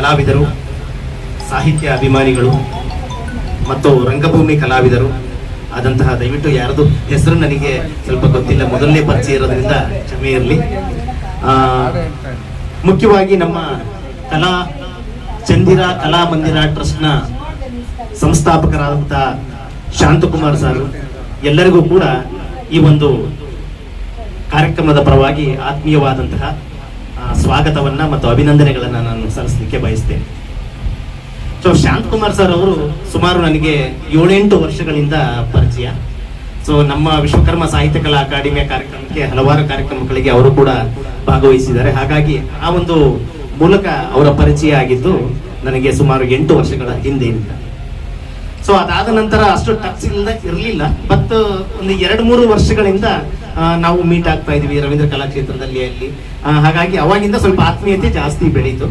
ಕಲಾವಿದರು, ಸಾಹಿತ್ಯ ಅಭಿಮಾನಿಗಳು ಮತ್ತು ರಂಗಭೂಮಿ ಕಲಾವಿದರು. ಆದಂತಹ ದಯವಿಟ್ಟು ಯಾರದು ಹೆಸರು ನನಗೆ ಸ್ವಲ್ಪ ಗೊತ್ತಿಲ್ಲ. ಮೊದಲನೇ ಪರಿಚಯ ಇರೋದ್ರಿಂದ ಕ್ಷಮೆ ಇರಲಿ. ಮುಖ್ಯವಾಗಿ ನಮ್ಮ ಕಲಾ ಚಂದಿರ ಕಲಾ ಮಂದಿರ ಟ್ರಸ್ಟ್ನ ಸಂಸ್ಥಾಪಕರಾದಂತಹ ಶಾಂತಕುಮಾರ್ ಸರ್, ಎಲ್ಲರಿಗೂ ಕೂಡ ಈ ಒಂದು ಕಾರ್ಯಕ್ರಮದ ಪರವಾಗಿ ಆತ್ಮೀಯವಾದಂತಹ ಸ್ವಾಗತವನ್ನ ಮತ್ತು ಅಭಿನಂದನೆಗಳನ್ನ ನಾನು ಸಲ್ಲಿಸಲಿಕ್ಕೆ ಬಯಸ್ತೇನೆ. ಸೊ ಶಾಂತಕುಮಾರ್ ಸರ್ ಅವರು ಸುಮಾರು ನನಗೆ ಏಳೆಂಟು ವರ್ಷಗಳಿಂದ ಪರಿಚಯ. ಸೊ ನಮ್ಮ ವಿಶ್ವಕರ್ಮ ಸಾಹಿತ್ಯ ಕಲಾ ಅಕಾಡೆಮಿಯ ಕಾರ್ಯಕ್ರಮಕ್ಕೆ ಹಲವಾರು ಕಾರ್ಯಕ್ರಮಗಳಿಗೆ ಅವರು ಕೂಡ ಭಾಗವಹಿಸಿದ್ದಾರೆ. ಹಾಗಾಗಿ ಆ ಒಂದು ಮೂಲಕ ಅವರ ಪರಿಚಯ ಆಗಿದ್ದು ನನಗೆ ಸುಮಾರು ಎಂಟು ವರ್ಷಗಳ ಹಿಂದೆಯಿಂದ ಸೊ ಅದಾದ ನಂತರ ಅಷ್ಟು ಟಚ್ ಇಲ್ಲದ ಇರಲಿಲ್ಲ. ಬಟ್ ಒಂದು ಎರಡು ಮೂರು ವರ್ಷಗಳಿಂದ ನಾವು ಮೀಟ್ ಆಗ್ತಾ ಇದೀವಿ ರವೀಂದ್ರ ಕಲಾಕ್ಷೇತ್ರದಲ್ಲಿ ಅಲ್ಲಿ. ಹಾಗಾಗಿ ಅವಾಗಿಂದ ಸ್ವಲ್ಪ ಆತ್ಮೀಯತೆ ಜಾಸ್ತಿ ಬೆಳೀತು.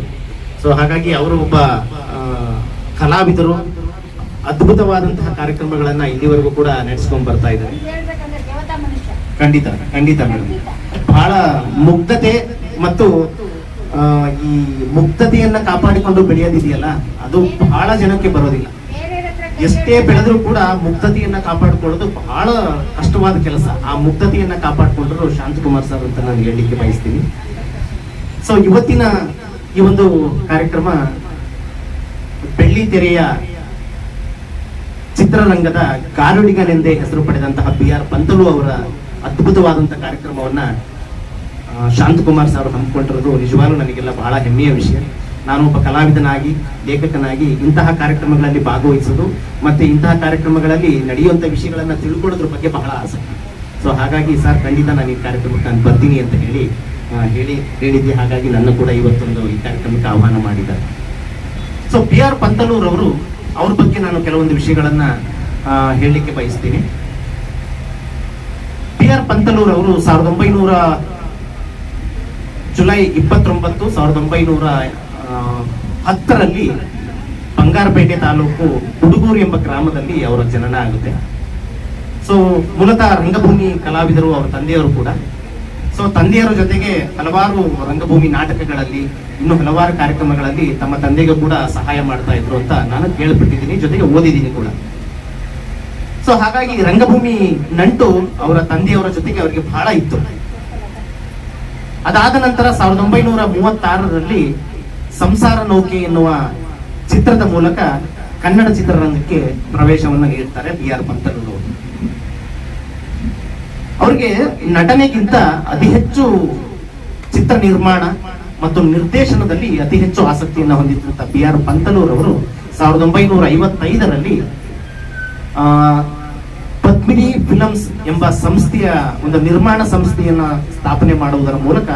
ಸೊ ಹಾಗಾಗಿ ಅವರು ಒಬ್ಬ ಕಲಾವಿದರು. ಅದ್ಭುತವಾದಂತಹ ಕಾರ್ಯಕ್ರಮಗಳನ್ನ ಇಲ್ಲಿವರೆಗೂ ಕೂಡ ನಡೆಸ್ಕೊಂಡ್ ಬರ್ತಾ ಇದ್ದಾರೆ. ಖಂಡಿತ ಖಂಡಿತ ಮೇಡಮ್. ಬಹಳ ಮುಗ್ಧತೆ ಮತ್ತು ಈ ಮುಗ್ಧತೆಯನ್ನ ಕಾಪಾಡಿಕೊಂಡು ಬೆಳೆಯೋದಿದೆಯಲ್ಲ, ಅದು ಬಹಳ ಜನಕ್ಕೆ ಬರೋದಿಲ್ಲ. ಎಷ್ಟೇ ಬೆಳೆದರೂ ಕೂಡ ಮುಕ್ತತೆಯನ್ನ ಕಾಪಾಡಿಕೊಳ್ಳೋದು ಬಹಳ ಕಷ್ಟವಾದ ಕೆಲಸ. ಆ ಮುಕ್ತತೆಯನ್ನ ಕಾಪಾಡಿಕೊಂಡ್ರು ಶಾಂತಕುಮಾರ್ ಸರ್ ಅಂತ ನಾನು ಹೇಳಲಿಕ್ಕೆ ಬಯಸ್ತೀನಿ. ಸೊ ಇವತ್ತಿನ ಈ ಒಂದು ಕಾರ್ಯಕ್ರಮ ಬೆಳ್ಳಿ ತೆರೆಯ ಚಿತ್ರರಂಗದ ಗಾರುಡಿಗನೆಂದೇ ಹೆಸರು ಪಡೆದಂತಹ ಬಿ ಆರ್ ಪಂತಲು ಅವರ ಅದ್ಭುತವಾದಂತಹ ಕಾರ್ಯಕ್ರಮವನ್ನ ಶಾಂತಕುಮಾರ್ ಸರ್ ಹಮ್ಮಿಕೊಂಡಿರೋದು ನಿಜವಾಗ್ಲೂ ನನಗೆಲ್ಲ ಬಹಳ ಹೆಮ್ಮೆಯ ವಿಷಯ. ನಾನು ಒಬ್ಬ ಕಲಾವಿದನಾಗಿ, ಲೇಖಕನಾಗಿ ಇಂತಹ ಕಾರ್ಯಕ್ರಮಗಳಲ್ಲಿ ಭಾಗವಹಿಸೋದು ಮತ್ತೆ ಇಂತಹ ಕಾರ್ಯಕ್ರಮಗಳಲ್ಲಿ ನಡೆಯುವಂತ ವಿಷಯಗಳನ್ನ ತಿಳ್ಕೊಳ್ಳೋದ್ರ ಬಗ್ಗೆ ಬಹಳ ಆಸಕ್ತಿ. ಸೊ ಹಾಗಾಗಿ ಸರ್, ಖಂಡಿತ ನಾನು ಈ ಕಾರ್ಯಕ್ರಮಕ್ಕೆ ನಾನು ಬರ್ತೀನಿ ಅಂತ ಹೇಳಿ ಹೇಳಿ, ಹೇಳಿದ್ದೆ. ಹಾಗಾಗಿ ನನ್ನ ಕೂಡ ಇವತ್ತೊಂದು ಈ ಕಾರ್ಯಕ್ರಮಕ್ಕೆ ಆಹ್ವಾನ ಮಾಡಿದ್ದಾರೆ. ಸೊ ಬಿ ಆರ್ ಪಂತಲೂರ್ ಅವರು, ಅವ್ರ ಬಗ್ಗೆ ನಾನು ಕೆಲವೊಂದು ವಿಷಯಗಳನ್ನ ಹೇಳಲಿಕ್ಕೆ ಬಯಸ್ತೀನಿ. ಬಿ ಆರ್ ಪಂತಲೂರ್ ಅವರು ಸಾವಿರದ ಒಂಬೈನೂರ ಜುಲೈ ಇಪ್ಪತ್ತೊಂಬತ್ತು, ಸಾವಿರದ ಒಂಬೈನೂರ ಹತ್ತರಲ್ಲಿ ಬಂಗಾರಪೇಟೆ ತಾಲೂಕು ಹುಡುಗೂರು ಎಂಬ ಗ್ರಾಮದಲ್ಲಿ ಅವರ ಜನನ ಆಗುತ್ತೆ. ಸೊ ಮೂಲತಃ ರಂಗಭೂಮಿ ಕಲಾವಿದರು ಅವರ ತಂದೆಯವರು ಕೂಡ. ಸೊ ತಂದೆಯರ ಜೊತೆಗೆ ಹಲವಾರು ರಂಗಭೂಮಿ ನಾಟಕಗಳಲ್ಲಿ, ಇನ್ನು ಹಲವಾರು ಕಾರ್ಯಕ್ರಮಗಳಲ್ಲಿ ತಮ್ಮ ತಂದೆಗೆ ಕೂಡ ಸಹಾಯ ಮಾಡ್ತಾ ಇದ್ರು ಅಂತ ನಾನು ಕೇಳ್ಬಿಟ್ಟಿದ್ದೀನಿ ಜೊತೆಗೆ ಓದಿದ್ದೀನಿ ಕೂಡ. ಸೊ ಹಾಗಾಗಿ ರಂಗಭೂಮಿ ನಂಟು ಅವರ ತಂದೆಯವರ ಜೊತೆಗೆ ಅವರಿಗೆ ಬಹಳ ಇತ್ತು. ಅದಾದ ನಂತರ ಸಾವಿರದ ಒಂಬೈನೂರ ಮೂವತ್ತಾರರಲ್ಲಿ ಸಂಸಾರ ನೌಕೆ ಎನ್ನುವ ಚಿತ್ರದ ಮೂಲಕ ಕನ್ನಡ ಚಿತ್ರರಂಗಕ್ಕೆ ಪ್ರವೇಶವನ್ನು ನೀಡುತ್ತಾರೆ ಬಿ ಆರ್ ಅವರು. ಅವ್ರಿಗೆ ನಟನೆಗಿಂತ ಅತಿ ಹೆಚ್ಚು ಚಿತ್ರ ನಿರ್ಮಾಣ ಮತ್ತು ನಿರ್ದೇಶನದಲ್ಲಿ ಅತಿ ಹೆಚ್ಚು ಆಸಕ್ತಿಯನ್ನು ಹೊಂದಿದ್ದಂತ ಬಿ ಆರ್ ಪಂತಲೂರ್ ಅವರು ಸಾವಿರದ ಒಂಬೈನೂರ ಐವತ್ತೈದರಲ್ಲಿ ಪದ್ಮಿನಿ ಫಿಲಮ್ಸ್ ಎಂಬ ಸಂಸ್ಥೆಯ ಒಂದು ನಿರ್ಮಾಣ ಸಂಸ್ಥೆಯನ್ನ ಸ್ಥಾಪನೆ ಮಾಡುವುದರ ಮೂಲಕ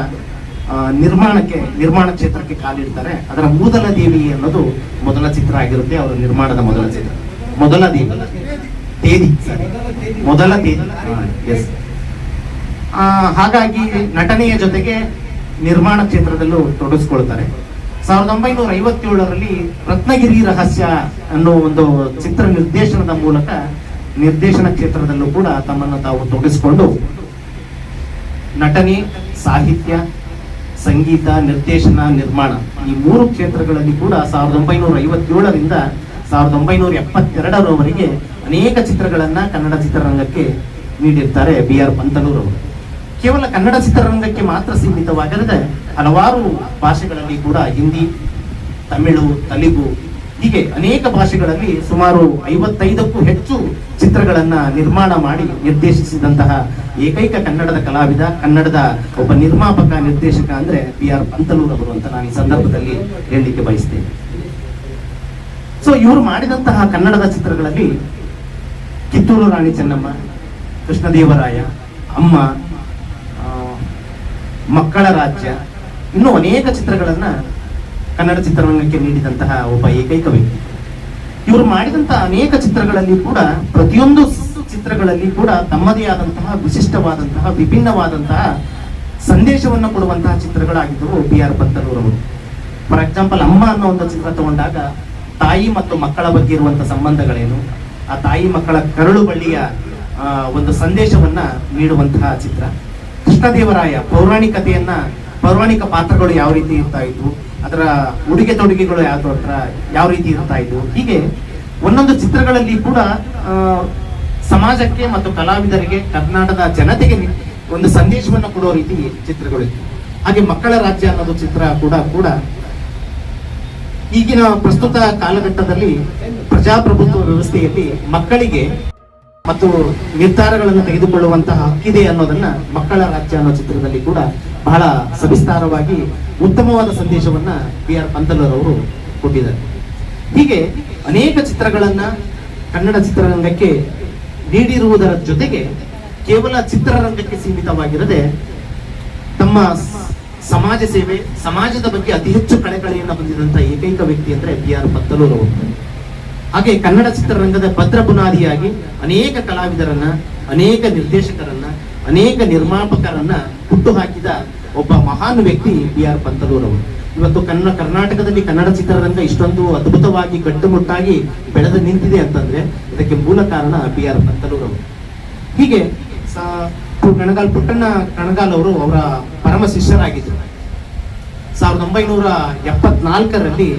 ನಿರ್ಮಾಣಕ್ಕೆ, ನಿರ್ಮಾಣ ಕ್ಷೇತ್ರಕ್ಕೆ ಕಾಲಿಡ್ತಾರೆ. ಅದರ ಮೂದಲ ದೇವಿ ಅನ್ನೋದು ಮೊದಲ ಚಿತ್ರ ಆಗಿರುತ್ತೆ, ಅವರ ನಿರ್ಮಾಣದ ಮೊದಲ ಚಿತ್ರ. ಮೊದಲ ದೇವಿ. ತೇದಿ. ಮೊದಲ ತೇದಿ. ಎಸ್ ಹಾಗಾಗಿ ನಟನೆಯ ಜೊತೆಗೆ ನಿರ್ಮಾಣ ಕ್ಷೇತ್ರದಲ್ಲೂ ತೊಡಗಿಸ್ಕೊಳ್ತಾರೆ. ಸಾವಿರದ ಒಂಬೈನೂರ ಐವತ್ತೇಳರಲ್ಲಿ ರತ್ನಗಿರಿ ರಹಸ್ಯ ಅನ್ನೋ ಒಂದು ಚಿತ್ರ ನಿರ್ದೇಶನದ ಮೂಲಕ ನಿರ್ದೇಶನ ಕ್ಷೇತ್ರದಲ್ಲೂ ಕೂಡ ತಮ್ಮನ್ನು ತಾವು ತೊಡಗಿಸಿಕೊಂಡು ನಟನೆ, ಸಾಹಿತ್ಯ ಸಂಗೀತ, ನಿರ್ದೇಶನ, ನಿರ್ಮಾಣ ಈ ಮೂರು ಕ್ಷೇತ್ರಗಳಲ್ಲಿ ಕೂಡ ಸಾವಿರದ ಒಂಬೈನೂರ ಐವತ್ತೇಳರಿಂದ ಸಾವಿರದ ಒಂಬೈನೂರ ಎಪ್ಪತ್ತೆರಡರವರೆಗೆ ಅನೇಕ ಚಿತ್ರಗಳನ್ನ ಕನ್ನಡ ಚಿತ್ರರಂಗಕ್ಕೆ ನೀಡಿರ್ತಾರೆ ಬಿ ಆರ್ ಪಂತನೂರ್ ಅವರು ಕೇವಲ ಕನ್ನಡ ಚಿತ್ರರಂಗಕ್ಕೆ ಮಾತ್ರ ಸೀಮಿತವಾಗಿರದೆ ಹಲವಾರು ಭಾಷೆಗಳಲ್ಲಿ ಕೂಡ ಹಿಂದಿ, ತಮಿಳು, ತೆಲುಗು ಹೀಗೆ ಅನೇಕ ಭಾಷೆಗಳಲ್ಲಿ ಸುಮಾರು ಐವತ್ತೈದಕ್ಕೂ ಹೆಚ್ಚು ಚಿತ್ರಗಳನ್ನ ನಿರ್ಮಾಣ ಮಾಡಿ ನಿರ್ದೇಶಿಸಿದಂತಹ ಏಕೈಕ ಕನ್ನಡದ ಕಲಾವಿದ, ಕನ್ನಡದ ಒಬ್ಬ ನಿರ್ಮಾಪಕ, ನಿರ್ದೇಶಕ ಅಂದ್ರೆ ಬಿ ಆರ್ ಪಂತಲೂರ್ ಅವರು ಅಂತ ನಾನು ಈ ಸಂದರ್ಭದಲ್ಲಿ ಹೇಳಲಿಕ್ಕೆ ಬಯಸ್ತೇನೆ. ಸೊ ಇವರು ಮಾಡಿದಂತಹ ಕನ್ನಡದ ಚಿತ್ರಗಳಲ್ಲಿ ಕಿತ್ತೂರು ರಾಣಿ ಚೆನ್ನಮ್ಮ, ಕೃಷ್ಣದೇವರಾಯ, ಅಮ್ಮ ಮಕ್ಕಳ ರಾಜ್ಯ, ಇನ್ನೂ ಅನೇಕ ಚಿತ್ರಗಳನ್ನ ಕನ್ನಡ ಚಿತ್ರರಂಗಕ್ಕೆ ನೀಡಿದಂತಹ ಒಬ್ಬ ಏಕೈಕ ವ್ಯಕ್ತಿ. ಇವರು ಮಾಡಿದಂತಹ ಅನೇಕ ಚಿತ್ರಗಳಲ್ಲಿ ಕೂಡ, ಪ್ರತಿಯೊಂದು ಚಿತ್ರಗಳಲ್ಲಿ ಕೂಡ ತಮ್ಮದೇ ಆದಂತಹ ವಿಶಿಷ್ಟವಾದಂತಹ, ವಿಭಿನ್ನವಾದಂತಹ ಸಂದೇಶವನ್ನು ಕೊಡುವಂತಹ ಚಿತ್ರಗಳಾಗಿದ್ದವು ಬಿ ಆರ್ ಅವರು ಫಾರ್ ಎಕ್ಸಾಂಪಲ್ ಅಮ್ಮ ಅನ್ನೋ ಒಂದು ಚಿತ್ರ ತಗೊಂಡಾಗ ತಾಯಿ ಮತ್ತು ಮಕ್ಕಳ ಬಗ್ಗೆ ಇರುವಂತಹ ಸಂಬಂಧಗಳೇನು? ಆ ತಾಯಿ ಮಕ್ಕಳ ಕರಳು ಬಳ್ಳಿಯ ಒಂದು ಸಂದೇಶವನ್ನ ನೀಡುವಂತಹ ಚಿತ್ರ. ಕೃಷ್ಣದೇವರಾಯ ಪೌರಾಣಿಕತೆಯನ್ನ, ಪೌರಾಣಿಕ ಪಾತ್ರಗಳು ಯಾವ ರೀತಿ ಇರ್ತಾ ಇದ್ವು? ಅದರ ಉಡುಗೆ ತೊಡುಗೆಗಳು ಯಾವ ಹತ್ರ ಯಾವ ರೀತಿ ಇರ್ತಾ ಇದ್ವು ಹೀಗೆ ಒಂದೊಂದು ಚಿತ್ರಗಳಲ್ಲಿ ಕೂಡ ಸಮಾಜಕ್ಕೆ ಮತ್ತು ಕಲಾವಿದರಿಗೆ, ಕರ್ನಾಟಕದ ಜನತೆಗೆ ಒಂದು ಸಂದೇಶವನ್ನು ಕೊಡೋ ರೀತಿ ಚಿತ್ರಗಳು. ಹಾಗೆ ಮಕ್ಕಳ ರಾಜ್ಯ ಅನ್ನೋದು ಚಿತ್ರ ಕೂಡ ಕೂಡ ಈಗಿನ ಪ್ರಸ್ತುತ ಕಾಲಘಟ್ಟದಲ್ಲಿ ಪ್ರಜಾಪ್ರಭುತ್ವ ವ್ಯವಸ್ಥೆಯಲ್ಲಿ ಮಕ್ಕಳಿಗೆ ಮತ್ತು ನಿರ್ಧಾರಗಳನ್ನು ತೆಗೆದುಕೊಳ್ಳುವಂತಹ ಹಕ್ಕಿದೆ ಅನ್ನೋದನ್ನ ಮಕ್ಕಳ ರಾಜ್ಯ ಅನ್ನೋ ಚಿತ್ರದಲ್ಲಿ ಕೂಡ ಬಹಳ ಸವಿಸ್ತಾರವಾಗಿ ಉತ್ತಮವಾದ ಸಂದೇಶವನ್ನ ಬಿ ಆರ್ ಪಂತಲರವರು ಕೊಟ್ಟಿದ್ದಾರೆ. ಹೀಗೆ ಅನೇಕ ಚಿತ್ರಗಳನ್ನ ಕನ್ನಡ ಚಿತ್ರರಂಗಕ್ಕೆ ನೀಡಿರುವುದರ ಜೊತೆಗೆ ಕೇವಲ ಚಿತ್ರರಂಗಕ್ಕೆ ಸೀಮಿತವಾಗಿರದೆ ತಮ್ಮ ಸಮಾಜ ಸೇವೆ, ಸಮಾಜದ ಬಗ್ಗೆ ಅತಿ ಹೆಚ್ಚು ಕಳಕಳಿಯನ್ನು ಹೊಂದಿದಂತಹ ಏಕೈಕ ವ್ಯಕ್ತಿ ಅಂದ್ರೆ ಬಿ ಆರ್ ಪತ್ತಲೂರವರು ಹಾಗೆ ಕನ್ನಡ ಚಿತ್ರರಂಗದ ಭದ್ರ ಬುನಾದಿಯಾಗಿ ಅನೇಕ ಕಲಾವಿದರನ್ನ, ಅನೇಕ ನಿರ್ದೇಶಕರನ್ನ ಅನೇಕ ನಿರ್ಮಾಪಕರನ್ನ ಹುಟ್ಟು ಹಾಕಿದ ಒಬ್ಬ ಮಹಾನ್ ವ್ಯಕ್ತಿ ಬಿ ಆರ್ ಪಂತಲೂರವರು. ಇವತ್ತು ಕನ್ನಡ ಕರ್ನಾಟಕದಲ್ಲಿ ಕನ್ನಡ ಚಿತ್ರರಂಗ ಇಷ್ಟೊಂದು ಅದ್ಭುತವಾಗಿ ಗಟ್ಟುಮುಟ್ಟಾಗಿ ಬೆಳೆದು ನಿಂತಿದೆ ಅಂತಂದ್ರೆ ಇದಕ್ಕೆ ಮೂಲ ಕಾರಣ ಬಿ ಆರ್ ಪಂತಲೂರವರು. ಹೀಗೆ ಕಣಗಾಲ್ ಪುಟ್ಟಣ್ಣ ಕಣಗಾಲ್ ಅವರು ಅವರ ಪರಮ ಶಿಷ್ಯರಾಗಿದ್ದರು ಸಾವಿರದ ಒಂಬೈನೂರ ಎಪ್ಪತ್ನಾಲ್ಕರಲ್ಲಿ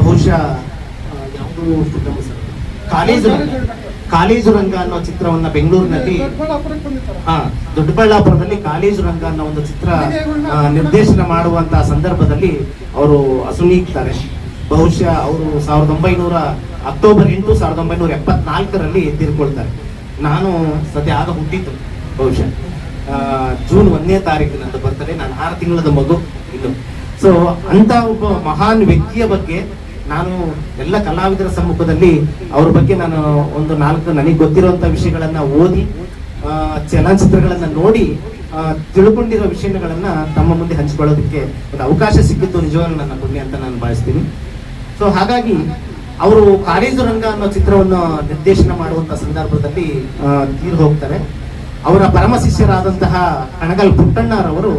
ಬಹುಶಃ ಯಾವುದು? ಕಾಲೇಜು ಕಾಲೇಜು ರಂಗ ಅನ್ನೋ ಚಿತ್ರವನ್ನ ಬೆಂಗಳೂರಿನಲ್ಲಿ ದೊಡ್ಡಬಳ್ಳಾಪುರದಲ್ಲಿ ಕಾಲೇಜು ರಂಗ ಅನ್ನೋ ಒಂದು ಚಿತ್ರ ನಿರ್ದೇಶನ ಮಾಡುವಂತಹ ಸಂದರ್ಭದಲ್ಲಿ ಅವರು ಅಸುನೀಗ್ತಾರೆ. ಬಹುಶಃ ಅವರು ಸಾವಿರದ ಒಂಬೈನೂರ ಅಕ್ಟೋಬರ್ ಎಂಟು, ಸಾವಿರದ ಒಂಬೈನೂರ ಎಪ್ಪತ್ನಾಲ್ಕರಲ್ಲಿ ತೀರ್ಕೊಳ್ತಾರೆ ನಾನು ಸದ್ಯ ಆಗ ಹುಟ್ಟಿದ್ದು, ಬಹುಶಃ. ಜೂನ್ ಒಂದನೇ ತಾರೀಕು ನಂದು ಬರ್ತಾರೆ ನಾನು ಆರು ತಿಂಗಳದ ಮಗು ಇದು ಸೊ ಅಂತ ಒಬ್ಬ ಮಹಾನ್ ವ್ಯಕ್ತಿಯ ಬಗ್ಗೆ ನಾನು ಎಲ್ಲ ಕಲಾವಿದರ ಸಮ್ಮುಖದಲ್ಲಿ ಅವ್ರ ಬಗ್ಗೆ ನಾನು ಒಂದು ನಾಲ್ಕು ನನಗೆ ಗೊತ್ತಿರುವಂತ ವಿಷಯಗಳನ್ನ ಓದಿ ಚಲನಚಿತ್ರಗಳನ್ನು ನೋಡಿ ತಿಳ್ಕೊಂಡಿರೋ ವಿಷಯಗಳನ್ನ ತಮ್ಮ ಮುಂದೆ ಹಂಚಿಕೊಳ್ಳೋದಕ್ಕೆ ಒಂದು ಅವಕಾಶ ಸಿಕ್ಕಿತ್ತು ನಿಜವಾಗ್ಲೂ ನನ್ನ ಪುಣ್ಯ ಅಂತ ನಾನು ಭಾವಿಸ್ತೀನಿ. ಸೊ ಹಾಗಾಗಿ ಅವರು ಕಾಲೇಜು ರಂಗ ಅನ್ನೋ ಚಿತ್ರವನ್ನು ನಿರ್ದೇಶನ ಮಾಡುವಂತ ಸಂದರ್ಭದಲ್ಲಿ ತೀರ್ ಹೋಗ್ತಾರೆ. ಅವರ ಪರಮ ಶಿಷ್ಯರಾದಂತಹ ಕಣಗಲ್ ಪುಟ್ಟಣ್ಣರವರು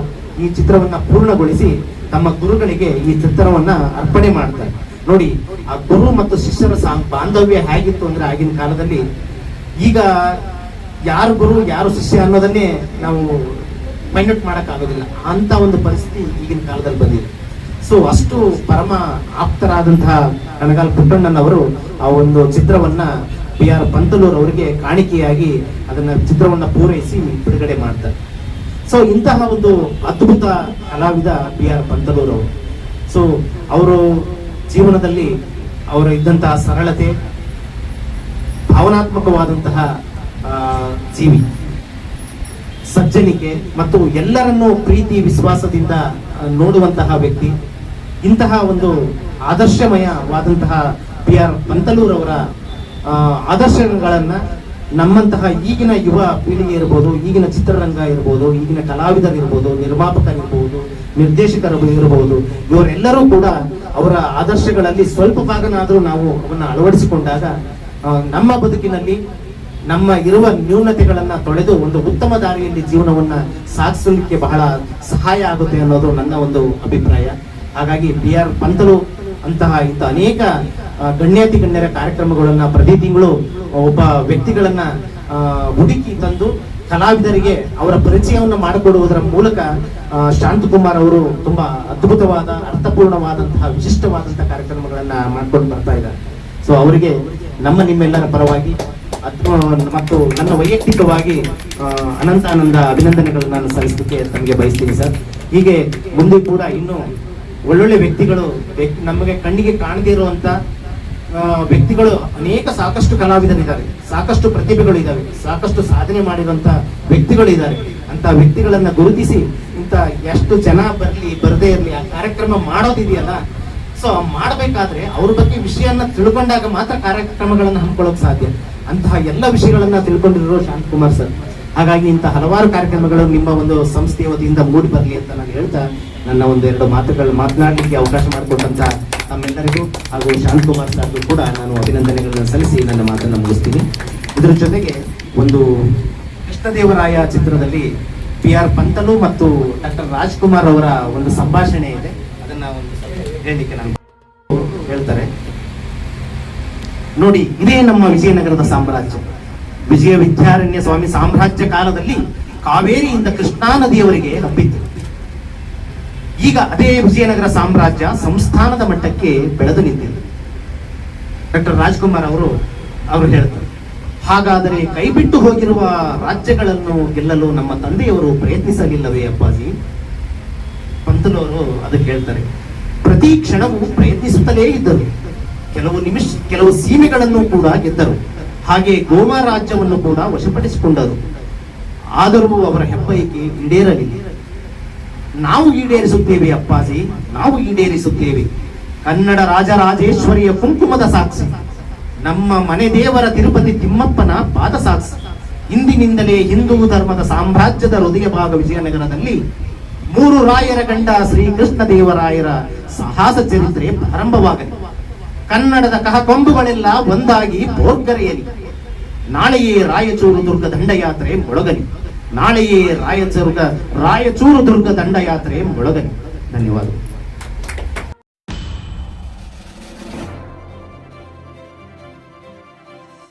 ಈ ಚಿತ್ರವನ್ನ ಪೂರ್ಣಗೊಳಿಸಿ ತಮ್ಮ ಗುರುಗಳಿಗೆ ಈ ಚಿತ್ರವನ್ನ ಅರ್ಪಣೆ ಮಾಡ್ತಾರೆ. ನೋಡಿ, ಆ ಗುರು ಮತ್ತು ಶಿಷ್ಯರ ಬಾಂಧವ್ಯ ಹೇಗಿತ್ತು ಅಂದ್ರೆ ಆಗಿನ ಕಾಲದಲ್ಲಿ ಈಗ ಯಾರು ಗುರು, ಯಾರು ಶಿಷ್ಯ ಅನ್ನೋದನ್ನೇ ನಾವು ಮೈನ್ಯೂಟ್ ಮಾಡೋಕ್ಕಾಗೋದಿಲ್ಲ. ಅಂತ ಒಂದು ಪರಿಸ್ಥಿತಿ ಈಗಿನ ಕಾಲದಲ್ಲಿ ಬಂದಿದೆ. ಸೊ ಅಷ್ಟು ಪರಮ ಆಪ್ತರಾದಂತಹ ಕನಗಾಲ್ ಪುಟ್ಟಣ್ಣನವರು ಆ ಒಂದು ಚಿತ್ರವನ್ನ ಬಿ ಆರ್ ಪಂತಲೂರ್ ಅವರಿಗೆ ಕಾಣಿಕೆಯಾಗಿ ಅದನ್ನ ಚಿತ್ರವನ್ನ ಪೂರೈಸಿ ಬಿಡುಗಡೆ ಮಾಡ್ತಾರೆ. ಸೊ ಇಂತಹ ಒಂದು ಅದ್ಭುತ ಕಲಾವಿದ ಬಿ ಆರ್ ಪಂತಲೂರ್ ಅವರು. ಸೊ ಅವರು ಜೀವನದಲ್ಲಿ ಅವರು ಇದ್ದಂತಹ ಸರಳತೆ, ಭಾವನಾತ್ಮಕವಾದಂತಹ ಜೀವಿ, ಸಜ್ಜನಿಕೆ ಮತ್ತು ಎಲ್ಲರನ್ನೂ ಪ್ರೀತಿ, ವಿಶ್ವಾಸದಿಂದ ನೋಡುವಂತಹ ವ್ಯಕ್ತಿ. ಇಂತಹ ಒಂದು ಆದರ್ಶಮಯವಾದಂತಹ ಪಿ ಆರ್ ಪಂತಲೂರವರ ಆದರ್ಶಗಳನ್ನ ನಮ್ಮಂತಹ ಈಗಿನ ಯುವ ಪೀಳಿಗೆ ಇರ್ಬೋದು, ಈಗಿನ ಚಿತ್ರರಂಗ ಇರ್ಬೋದು, ಈಗಿನ ಕಲಾವಿದರಿರ್ಬೋದು, ನಿರ್ಮಾಪಕರಿರ್ಬೋದು ನಿರ್ದೇಶಕರು ಇರಬಹುದು ಇವರೆಲ್ಲರೂ ಕೂಡ ಅವರ ಆದರ್ಶಗಳಲ್ಲಿ ಸ್ವಲ್ಪ ಭಾಗನಾದರೂ ನಾವು ಅವನ್ನ ಅಳವಡಿಸಿಕೊಂಡಾಗ ನಮ್ಮ ಬದುಕಿನಲ್ಲಿ ನಮ್ಮ ಇರುವ ನ್ಯೂನತೆಗಳನ್ನ ತೊಳೆದು ಒಂದು ಉತ್ತಮ ದಾರಿಯಲ್ಲಿ ಜೀವನವನ್ನ ಸಾಗಿಸಲಿಕ್ಕೆ ಬಹಳ ಸಹಾಯ ಆಗುತ್ತೆ ಅನ್ನೋದು ನನ್ನ ಒಂದು ಅಭಿಪ್ರಾಯ. ಹಾಗಾಗಿ ಬಿ ಆರ್ ಪಂತಲು ಅಂತಹ ಇಂಥ ಅನೇಕ ಗಣ್ಯಾತಿ ಗಣ್ಯರ ಕಾರ್ಯಕ್ರಮಗಳನ್ನ ಪ್ರತಿ ತಿಂಗಳು ಒಬ್ಬ ವ್ಯಕ್ತಿಗಳನ್ನ ಹುಡುಕಿ ತಂದು ಕಲಾವಿದರಿಗೆ ಅವರ ಪರಿಚಯವನ್ನು ಮಾಡಿಕೊಡುವುದರ ಮೂಲಕ ಶಾಂತಕುಮಾರ್ ಅವರು ತುಂಬಾ ಅದ್ಭುತವಾದ, ಅರ್ಥಪೂರ್ಣವಾದಂತಹ, ವಿಶಿಷ್ಟವಾದಂತಹ ಕಾರ್ಯಕ್ರಮಗಳನ್ನ ಮಾಡ್ಕೊಂಡು ಬರ್ತಾ ಇದ್ದಾರೆ. ಸೊ ಅವರಿಗೆ ನಮ್ಮ ನಿಮ್ಮೆಲ್ಲರ ಪರವಾಗಿ ಮತ್ತು ನನ್ನ ವೈಯಕ್ತಿಕವಾಗಿ ಅನಂತ ಆನಂದ ಅಭಿನಂದನೆಗಳನ್ನು ನಾನು ಸಲ್ಲಿಸಲಿಕ್ಕೆ ತಮಗೆ ಬಯಸ್ತೀನಿ ಸರ್. ಹೀಗೆ ಮುಂದೆ ಕೂಡ ಇನ್ನು ಒಳ್ಳೊಳ್ಳೆ ವ್ಯಕ್ತಿಗಳು ವ್ಯಕ್ತಿ- ನಮಗೆ ಕಣ್ಣಿಗೆ ಕಾಣದೇ ಇರುವಂತ ವ್ಯಕ್ತಿಗಳು ಅನೇಕ ಸಾಕಷ್ಟು ಕಲಾವಿದರಿದ್ದಾರೆ. ಸಾಕಷ್ಟು ಪ್ರತಿಭೆಗಳು ಇದ್ದಾವೆ. ಸಾಕಷ್ಟು ಸಾಧನೆ ಮಾಡಿರುವಂತ ವ್ಯಕ್ತಿಗಳು ಇದ್ದಾರೆ ಅಂತ ವ್ಯಕ್ತಿಗಳನ್ನ ಗುರುತಿಸಿ ಎಷ್ಟು ಜನ ಬರಲಿ, ಬರದೇ ಇರಲಿ, ಆ ಕಾರ್ಯಕ್ರಮ ಮಾಡೋದಿದೆಯಲ್ಲ? ಸೊ ಮಾಡಬೇಕಾದ್ರೆ ಅವ್ರ ಬಗ್ಗೆ ವಿಷಯನ್ನ ತಿಳ್ಕೊಂಡಾಗ ಮಾತ್ರ ಕಾರ್ಯಕ್ರಮಗಳನ್ನ ಹಮ್ಮಿಕೊಳ್ಳೋಕೆ ಸಾಧ್ಯ. ಅಂತಹ ಎಲ್ಲ ವಿಷಯಗಳನ್ನ ತಿಳ್ಕೊಂಡಿರೋ ಶಾಂತಕುಮಾರ್ ಸರ್. ಹಾಗಾಗಿ ಇಂತಹ ಹಲವಾರು ಕಾರ್ಯಕ್ರಮಗಳು ನಿಮ್ಮ ಒಂದು ಸಂಸ್ಥೆಯ ವತಿಯಿಂದ ಮೂಡಿ ಬರಲಿ ಅಂತ ನಾನು ಹೇಳ್ತಾ ನನ್ನ ಒಂದು ಎರಡು ಮಾತುಗಳು ಮಾತನಾಡಲಿಕ್ಕೆ ಅವಕಾಶ ಮಾಡಿಕೊಟ್ಟಂತ ತಮ್ಮೆಲ್ಲರಿಗೂ ಹಾಗೂ ಶಾಂತಕುಮಾರ್ ಸರ್ಗೂ ಕೂಡ ನಾನು ಅಭಿನಂದನೆಗಳನ್ನು ಸಲ್ಲಿಸಿ ನನ್ನ ಮಾತನ್ನು ಮುಗಿಸ್ತೀನಿ. ಇದರ ಜೊತೆಗೆ ಒಂದು ಕೃಷ್ಣದೇವರಾಯ ಚಿತ್ರದಲ್ಲಿ ಪಿ ಆರ್ ಪಂತಲು ಮತ್ತು ಡಾಕ್ಟರ್ ರಾಜ್ಕುಮಾರ್ ಅವರ ಒಂದು ಸಂಭಾಷಣೆ ಇದೆ. ಅದನ್ನ ಒಂದು ಹೇಳಲಿಕ್ಕೆ ನಾನು ಹೇಳ್ತಾರೆ. ನೋಡಿ, ಇದೇ ನಮ್ಮ ವಿಜಯನಗರದ ಸಾಮ್ರಾಜ್ಯ. ವಿಜಯ ವಿದ್ಯಾರಣ್ಯ ಸ್ವಾಮಿ ಸಾಮ್ರಾಜ್ಯ ಕಾಲದಲ್ಲಿ ಕಾವೇರಿಯಿಂದ ಕೃಷ್ಣಾ ನದಿಯವರಿಗೆ ಹಬ್ಬಿತ್ತು. ಈಗ ಅದೇ ವಿಜಯನಗರ ಸಾಮ್ರಾಜ್ಯ ಸಂಸ್ಥಾನದ ಮಟ್ಟಕ್ಕೆ ಬೆಳೆದು ನಿಂತಿದೆ. ಡಾಕ್ಟರ್ ರಾಜ್ಕುಮಾರ್ ಅವರು ಅವರು ಹೇಳ್ತಾರೆ. ಹಾಗಾದರೆ ಕೈಬಿಟ್ಟು ಹೋಗಿರುವ ರಾಜ್ಯಗಳನ್ನು ಗೆಲ್ಲಲು ನಮ್ಮ ತಂದೆಯವರು ಪ್ರಯತ್ನಿಸಲಿಲ್ಲವೇ ಅಪ್ಪಾಜಿ? ಪಂತನವರು ಅದಕ್ಕೆ ಹೇಳ್ತಾರೆ ಪ್ರತಿ ಕ್ಷಣವೂ ಪ್ರಯತ್ನಿಸುತ್ತಲೇ ಇದ್ದರು. ಕೆಲವು ನಿಮಿಷ, ಕೆಲವು ಸೀಮೆಗಳನ್ನು ಕೂಡ ಗೆದ್ದರು. ಹಾಗೆ ಗೋವಾ ರಾಜ್ಯವನ್ನು ಕೂಡ ವಶಪಡಿಸಿಕೊಂಡರು. ಆದರೂ ಅವರ ಹೆಬ್ಬೈಕೆ ಈಡೇರಲಿಲ್ಲ. ನಾವು ಈಡೇರಿಸುತ್ತೇವೆ ಅಪ್ಪಾಜಿ, ನಾವು ಈಡೇರಿಸುತ್ತೇವೆ. ಕನ್ನಡ ರಾಜರಾಜೇಶ್ವರಿಯ ಕುಂಕುಮದ ಸಾಕ್ಷಿ. ನಮ್ಮ ಮನೆ ದೇವರ ತಿರುಪತಿ ತಿಮ್ಮಪ್ಪನ ಪಾದ ಸಾಕ್ಷಿ. ಇಂದಿನಿಂದಲೇ ಹಿಂದೂ ಧರ್ಮದ ಸಾಮ್ರಾಜ್ಯದ ಹೃದಯ ಭಾಗ ವಿಜಯನಗರದಲ್ಲಿ ಮೂರು ರಾಯರ ಗಂಡ ಶ್ರೀಕೃಷ್ಣ ದೇವರಾಯರ ಸಾಹಸ ಚರಿತ್ರೆ ಪ್ರಾರಂಭವಾಗಲಿ. ಕನ್ನಡದ ಕಹಕೊಂಬುಗಳೆಲ್ಲ ಒಂದಾಗಿ ಬೋರ್ಗರೆಯಲಿ ನಾಳೆಯೇ ರಾಯಚೂರು ದುರ್ಗ ದಂಡಯಾತ್ರೆ ಮೊಳಗಲಿ. ನಾಳೆಯೇ ರಾಯಚೂರ್ಗ ರಾಯಚೂರು ದುರ್ಗ ದಂಡಯಾತ್ರೆ ಮೊಳಗಲಿ. ಧನ್ಯವಾದ.